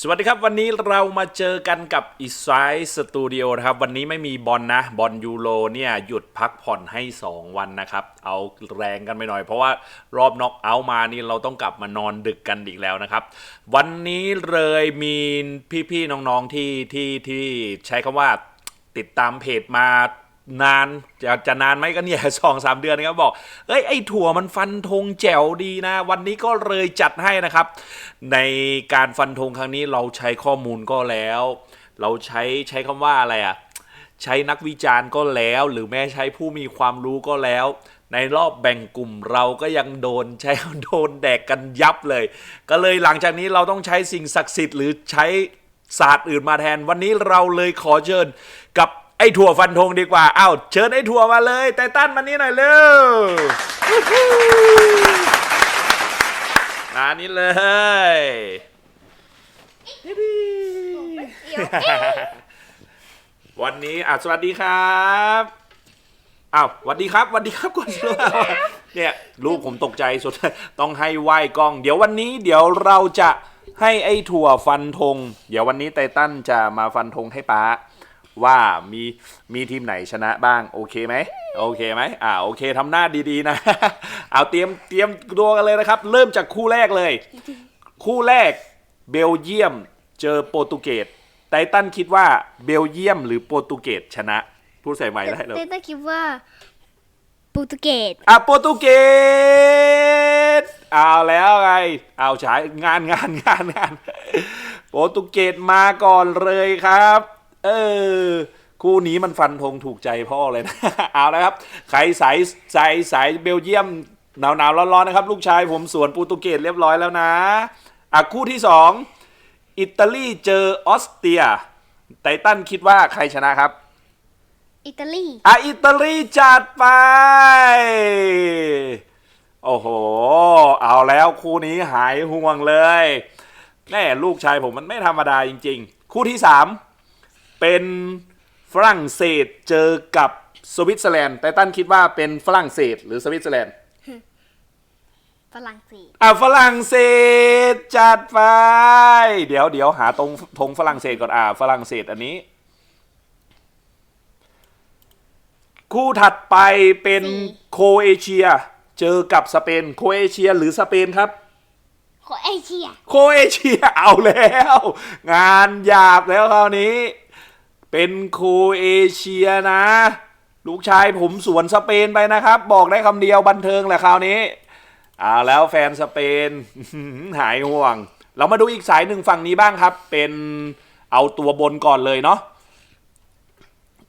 สวัสดีครับ วันนี้เรามาเจอกันกับ e s i สตูดิโอนะครับ วันนี้ไม่มีบอลนะบอลยูโรเนี่ยหยุดพักผ่อนให้ 2 วันนะครับ เอาแรงกันไปหน่อย เพราะว่ารอบน็อกเอาท์มานี่เราต้องกลับมานอนดึกกันอีกแล้วนะครับ วันนี้เลยมีพี่ๆน้องๆที่ที่ที่ใช้คำว่าติดตามเพจมา นานจะจะนานไหมก็เนี่ยสองสามเดือนนะครับบอกเอ้ยไอ้ถั่วมันฟันธงแจ๋วดีนะ วันนี้ก็เลยจัดให้นะครับ ในการฟันธงครั้งนี้เราใช้ข้อมูลก็แล้ว เราใช้ใช้คำว่าอะไรอะใช้นักวิจารณ์ก็แล้ว หรือแม้ใช้ผู้มีความรู้ก็แล้ว ในรอบแบ่งกลุ่มเราก็ยังโดนใช้โดนแดกกันยับเลย ก็เลยหลังจากนี้เราต้องใช้สิ่งศักดิ์สิทธิ์หรือใช้ศาสตร์อื่นมาแทน วันนี้เราเลยขอเชิญกับ ไอ้ถั่วฟันธงดีกว่า อ้าวเชิญไอ้ถั่วมาเลย ไตตันมานี่หน่อยเร็วมานี่เลยวันนี้อะสวัสดีครับอ้าวสวัสดีครับสวัสดีครับก่อนสิเนี่ยลูกผมตกใจสุดต้องให้ไหว้กล้อง เดี๋ยววันนี้เดี๋ยวเราจะให้ไอ้ถั่วฟันธง เดี๋ยววันนี้ไตตันจะมาฟันธงให้ป้า ว่ามีมีทีมไหนชนะบ้าง โอเคไหมโอเคไหมอ่าโอเคทำหน้าดีๆนะ เอาเตรียมเตรียมตัวกันเลยนะครับ เริ่มจากคู่แรกเลย คู่แรกเบลเยียมเจอโปรตุเกสไททันคิดว่าเบลเยียมหรือโปรตุเกสชนะพูดใส่ใหม่ได้เลยเต้ต้าคิดว่าโปรตุเกสอะโปรตุเกสเอาแล้วไงเอาฉายงานงานงานงานโปรตุเกสมาก่อนเลยครับ เออ คู่นี้มันฟันธงถูกใจพ่อเลยนะ เอาแล้วครับ ใครสายสายสายเบลเยียมหนาวหนาวๆร้อนๆนะครับ ลูกชายผมสวนโปรตุเกสเรียบร้อยแล้วนะอะคู่ที่สองอิตาลีเจอออสเตรีย ไททันคิดว่าใครชนะครับ อิตาลีอะอิตาลีจัดไป โอ้โห เอาแล้วคู่นี้หายห่วงเลยแน่ลูกชายผมมันไม่ธรรมดาจริง ๆ คู่ที่สาม เป็นฝรั่งเศสเจอกับสวิตเซอร์แลนด์ไททันคิดว่าเป็นฝรั่งเศสหรือสวิตเซอร์แลนด์ฝรั่งเศสอะฝรั่งเศสจัดไป เดี๋ยวเดี๋ยวหาตรงธงฝรั่งเศสก่อนอะฝรั่งเศสอันนี้ คู่ถัดไปเป็นโครเอเชีย เจอกับสเปนโครเอเชียหรือสเปนครับ โคเอเชีย โครเอเชียเอาแล้ว งานหยาบแล้วคราวนี้ เป็นโครเอเชียนะ ลูกชายผมสวนสเปนไปนะครับ บอกได้คำเดียวบันเทิงแหละคราวนี้เอาแล้วแฟนสเปนหายห่วง เรามาดูอีกสายหนึ่งฝั่งนี้บ้างครับ เป็นเอาตัวบนก่อนเลยเนาะ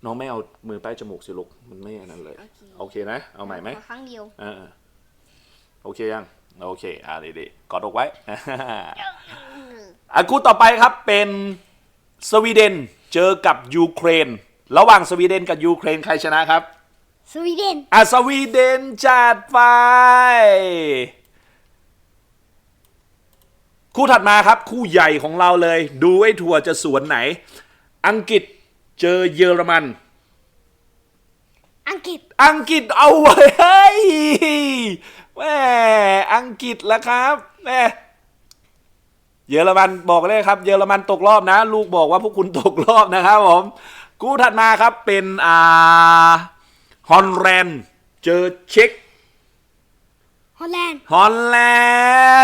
น้องไม่เอามือใต้จมูกสิลูกมันไม่อันนั้นเลย โอเคนะ เอาใหม่ไหมขอครั้งเดียวเออโอเคยัง โอเค อ่าดีๆกอดอกไว้อะคู่ต่อไปครับเป็นสวีเดน เจอกับยูเครน ระหว่างสวีเดนกับยูเครนใครชนะครับ สวีเดนอะสวีเดนจัดไป คู่ถัดมาครับ คู่ใหญ่ของเราเลย ดูไอ้ทัวร์จะสวนไหน อังกฤษเจอเยอรมัน อังกฤษอังกฤษเอาไว้เฮ้ยแม่อังกฤษแล้วครับแม่ เยอรมันบอกเลยครับ เยอรมันตกรอบนะ ลูกบอกว่าพวกคุณตกรอบนะครับผมกู้ถัดมาครับเป็นอ่าฮอลแลนด์เจอเช็กฮอลแลนด์ฮอลแล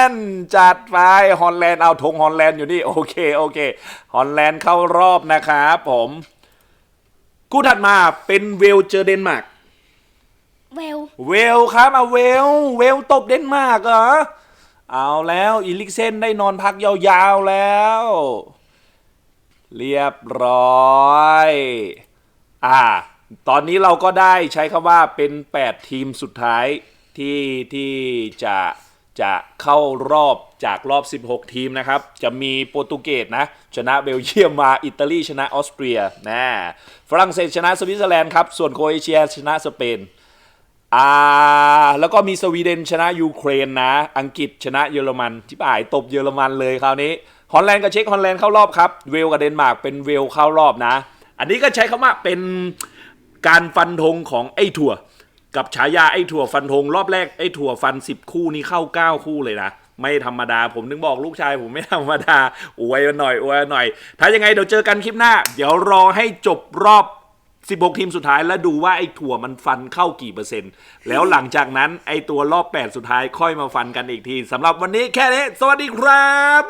นด์จัดไปฮอลแลนด์เอาธงฮอลแลนด์อยู่นี่โอเคโอเคฮอลแลนด์เข้ารอบนะครับผมกู้ถัดมาเป็นเวลเจอเดนมาร์กเวล เวลครับเอาเวล เวลตบเดนมาร์กเหรอ เอาแล้วอีลิกเซนได้นอนพักยาวๆแล้ว เรียบร้อย อ่า ตอนนี้เราก็ได้ใช้คำว่าเป็น 8 ทีมสุดท้ายที่ที่จะจะเข้ารอบจากรอบ 16 ทีมนะครับ จะมีโปรตุเกสนะ ชนะเบลเยียมมา อิตาลีชนะออสเตรียนะฝรั่งเศสชนะสวิตเซอร์แลนด์ครับ ส่วนโครเอเชียชนะสเปน อ่าแล้วก็มีสวีเดนชนะยูเครนนะ อังกฤษชนะเยอรมันที่ป่ายตบเยอรมันเลยคราวนี้ฮอลแลนด์กับเช็กฮอลแลนด์เข้ารอบครับ เวลกับเดนมาร์กเป็นเวลเข้ารอบนะ อันนี้ก็ใช้คำว่าเป็นการฟันธงของไอ้ถั่ว กับฉายาไอ้ถั่วฟันธงรอบแรกไอ้ถั่วฟัน 10 คู่นี้เข้า 9 คู่เลยนะไม่ธรรมดา ผมถึงบอกลูกชายผมไม่ธรรมดาอวยหน่อยอวยหน่อย ถ้ายังไงเดี๋ยวเจอกันคลิปหน้า เดี๋ยวรอให้จบรอบ 16 ทีมสุดท้ายแล้วดูว่าไอ้ถั่วมันฟันเข้ากี่เปอร์เซ็นต์ แล้วหลังจากนั้นไอ้ตัวรอบ 8 สุดท้ายค่อยมาฟันกันอีกทีสำหรับวันนี้แค่นี้ สวัสดีครับ